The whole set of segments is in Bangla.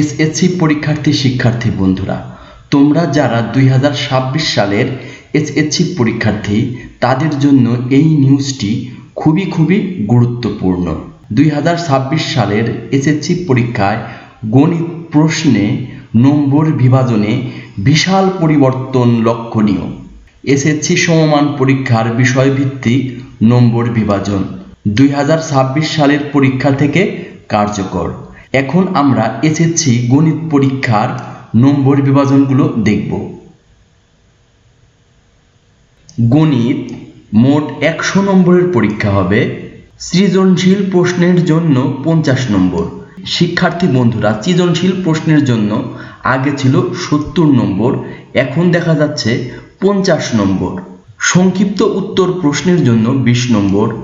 এসএসসি পরীক্ষার্থী শিক্ষার্থী বন্ধুরা, তোমরা যারা দুই হাজার ছাব্বিশ সালের এসএসসি পরীক্ষার্থী, তাদের জন্য এই নিউজটি খুবই খুবই গুরুত্বপূর্ণ। দুই হাজার ছাব্বিশ সালের এসএসসি পরীক্ষায় গণিত প্রশ্নে নম্বর বিভাজনে বিশাল পরিবর্তন লক্ষণীয়। এসএসসি সমমান পরীক্ষার বিষয়ভিত্তিক নম্বর বিভাজন দুই হাজার ছাব্বিশ সালের পরীক্ষা থেকে কার্যকর। এখন আমরা এসএসসি গণিত পরীক্ষার নম্বর বিভাজনগুলো দেখব। গণিত মোট একশো নম্বরের পরীক্ষা হবে। সৃজনশীল প্রশ্নের জন্য পঞ্চাশ নম্বর। শিক্ষার্থী বন্ধুরা, সৃজনশীল প্রশ্নের জন্য আগে ছিল সত্তর নম্বর, এখন দেখা যাচ্ছে পঞ্চাশ নম্বর। সংক্ষিপ্ত উত্তর প্রশ্নের জন্য বিশ নম্বর।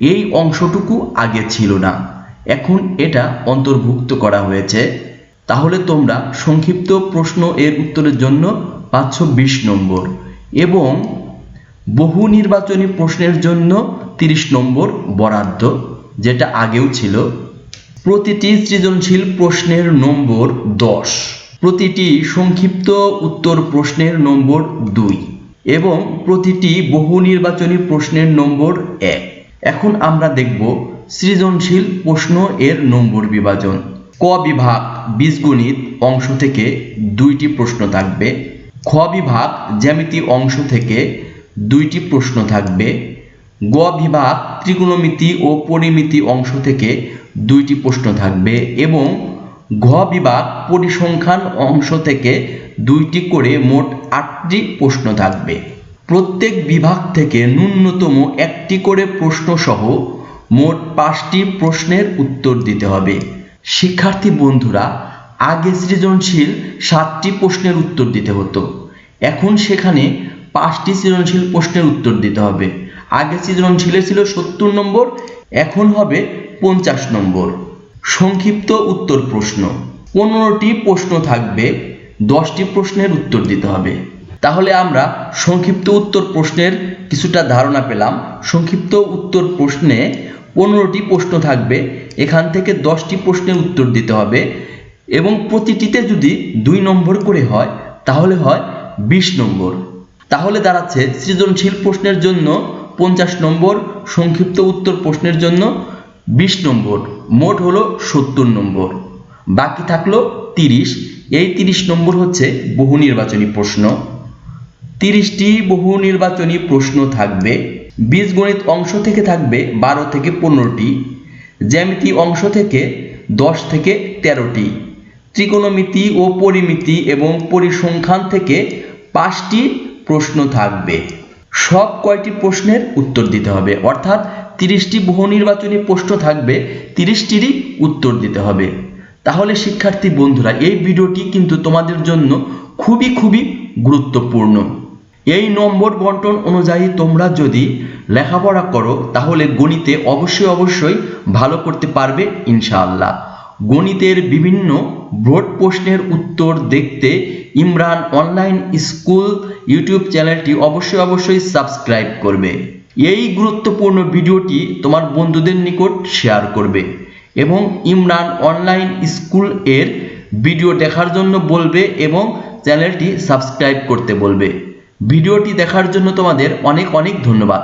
এই অংশটুকু আগে ছিল না। এখন এটা অন্তর্ভুক্ত করা হয়েছে। তাহলে তোমরা সংক্ষিপ্ত প্রশ্ন এর উত্তরের জন্য পাচ্ছ বিশ নম্বর এবং বহু নির্বাচনী প্রশ্নের জন্য তিরিশ নম্বর বরাদ্দ, যেটা আগেও ছিল। প্রতিটি সৃজনশীল প্রশ্নের নম্বর দশ। প্রতিটি সংক্ষিপ্ত উত্তর প্রশ্নের নম্বর দুই এবং প্রতিটি বহু নির্বাচনী প্রশ্নের নম্বর এক। এখন আমরা দেখব সৃজনশীল প্রশ্ন এর নম্বর বিভাজন। ক বিভাগ বীজগণিত অংশ থেকে দুইটি প্রশ্ন থাকবে। খ বিভাগ জ্যামিতি অংশ থেকে দুইটি প্রশ্ন থাকবে। গ বিভাগ ত্রিকোণমিতি ও পরিমিতি অংশ থেকে দুইটি প্রশ্ন থাকবে এবং ঘ বিভাগ পরিসংখ্যান অংশ থেকে দুইটি করে মোট আটটি প্রশ্ন থাকবে। প্রত্যেক বিভাগ থেকে ন্যূনতম একটি করে প্রশ্ন সহ মোট পাঁচটি প্রশ্নের উত্তর দিতে হবে। শিক্ষার্থী বন্ধুরা, আগে সৃজনশীল সাতটি প্রশ্নের উত্তর দিতে হতো। এখন সেখানে পাঁচটি সৃজনশীল প্রশ্নের উত্তর দিতে হবে। আগে সৃজনশীলে ছিল সত্তর নম্বর, এখন হবে পঞ্চাশ নম্বর। সংক্ষিপ্ত উত্তর প্রশ্ন। পনেরোটি প্রশ্ন থাকবে, দশটি প্রশ্নের উত্তর দিতে হবে। তাহলে আমরা সংক্ষিপ্ত উত্তর প্রশ্নের কিছুটা ধারণা পেলাম। সংক্ষিপ্ত উত্তর প্রশ্নে পনেরোটি প্রশ্ন থাকবে। এখান থেকে দশটি প্রশ্নের উত্তর দিতে হবে এবং প্রতিটিতে যদি দুই নম্বর করে হয়, তাহলে হয় বিশ নম্বর। তাহলে দাঁড়াচ্ছে সৃজনশীল প্রশ্নের জন্য পঞ্চাশ নম্বর, সংক্ষিপ্ত উত্তর প্রশ্নের জন্য বিশ নম্বর। মোট হলো সত্তর নম্বর। বাকি থাকল তিরিশ। এই তিরিশ নম্বর হচ্ছে বহু নির্বাচনী প্রশ্ন। তিরিশটি বহু নির্বাচনী প্রশ্ন থাকবে, বীজগণিত অংশ থেকে থাকবে বারো থেকে পনেরোটি, জ্যামিতি অংশ থেকে দশ থেকে তেরোটি, ত্রিকোণমিতি ও পরিমিতি এবং পরিসংখ্যান থেকে পাঁচটি প্রশ্ন থাকবে। সব কয়টি প্রশ্নের উত্তর দিতে হবে, অর্থাৎ তিরিশটি বহু নির্বাচনী প্রশ্ন থাকবে, তিরিশটিরই উত্তর দিতে হবে। তাহলে শিক্ষার্থী বন্ধুরা, এই ভিডিওটি কিন্তু তোমাদের জন্য খুবই খুবই গুরুত্বপূর্ণ। এই নম্বর বন্টন অনুযায়ী তোমরা যদি লেখাপড়া করো, তাহলে গণিতে অবশ্যই অবশ্যই ভালো করতে পারবে ইনশাআল্লাহ। গণিতের বিভিন্ন ভোট প্রশ্নের উত্তর দেখতে ইমরান অনলাইন স্কুল ইউটিউব চ্যানেলটি অবশ্যই অবশ্যই সাবস্ক্রাইব করবে। এই গুরুত্বপূর্ণ ভিডিওটি তোমার বন্ধুদের নিকট শেয়ার করবে এবং ইমরান অনলাইন স্কুলের ভিডিও দেখার জন্য বলবে এবং চ্যানেলটি সাবস্ক্রাইব করতে বলবে। ভিডিওটি দেখার জন্য তোমাদের অনেক অনেক ধন্যবাদ।